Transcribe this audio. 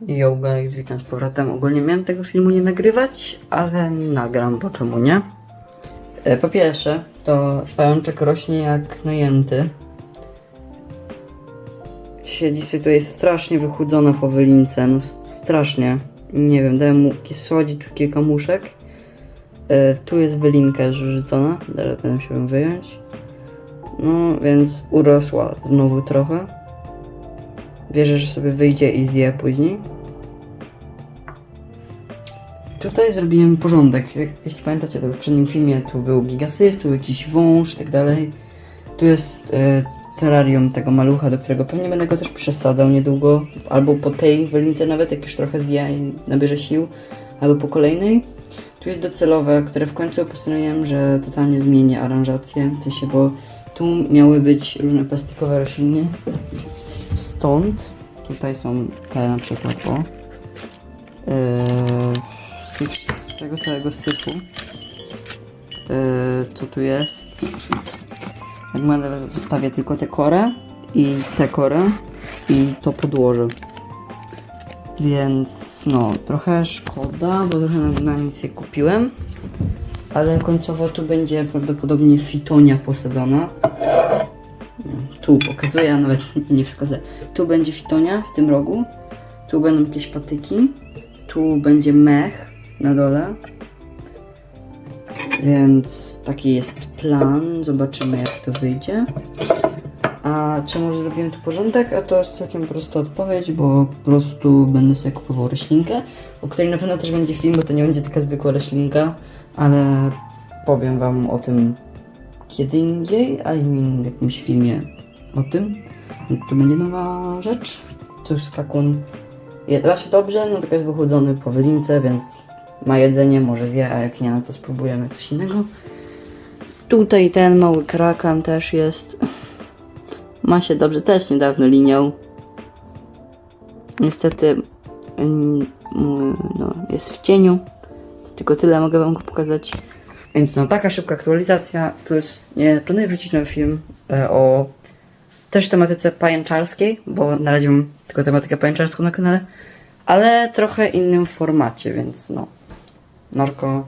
Yo guys, witam z powrotem. Ogólnie miałem tego filmu nie nagrywać, ale nagram, bo czemu nie? E, Po pierwsze, to pajączek rośnie jak najęty. Siedzi sobie tutaj strasznie wychudzona po wylince, no strasznie. Nie wiem, dałem mu słodzi, tu kilka muszek. E, tu jest wylinka już wrzucona, zaraz będę się ją wyjąć. No, więc urosła znowu trochę. Wierzę, że sobie wyjdzie i zje później. Tutaj zrobiłem porządek. Jak, jeśli pamiętacie, to w poprzednim filmie tu był gigasys, tu był jakiś wąż i tak dalej. Tu jest e, terrarium tego malucha, do którego pewnie będę go też przesadzał niedługo. Albo po tej wylince nawet, jak już trochę zje i nabierze sił. Albo po kolejnej. Tu jest docelowe, które w końcu postanowiłem, że totalnie zmienię aranżację. W sensie, bo tu miały być różne plastikowe rośliny. Stąd tutaj są te na przykład o. Yy, z, z tego całego syfu. Yy, co tu jest? Jak będę zostawię tylko tę korę i tę korę i to podłoże. Więc no, trochę szkoda, bo trochę na, na nic je kupiłem. Ale końcowo tu będzie prawdopodobnie fitonia posadzona. Tu pokazuję, a nawet nie wskazuję. Tu będzie fitonia w tym rogu. Tu będą jakieś patyki. Tu będzie mech na dole. Więc taki jest plan. Zobaczymy jak to wyjdzie. A czemu zrobiłem tu porządek? A to jest całkiem prosta odpowiedź, bo po prostu będę sobie kupował roślinkę, o której na pewno też będzie film, bo to nie będzie taka zwykła roślinka, ale powiem wam o tym kiedy indziej, I mean w jakimś filmie o tym. Tu będzie nowa rzecz. Tu już skakun jadła się dobrze, no tylko jest wychudzony po wylince, więc ma jedzenie, może zje, a jak nie, no to spróbujemy coś innego. Tutaj ten mały krakan też jest. Ma się dobrze, też niedawno linią. Niestety ym, m, no, jest w cieniu. Tylko tyle mogę wam pokazać. Więc no, taka szybka aktualizacja, plus nie, planuję wrzucić nowy film e, o też tematyce pajęczarskiej, bo na razie mam tylko tematykę pajęczarską na kanale, ale trochę innym formacie, więc no. Narko,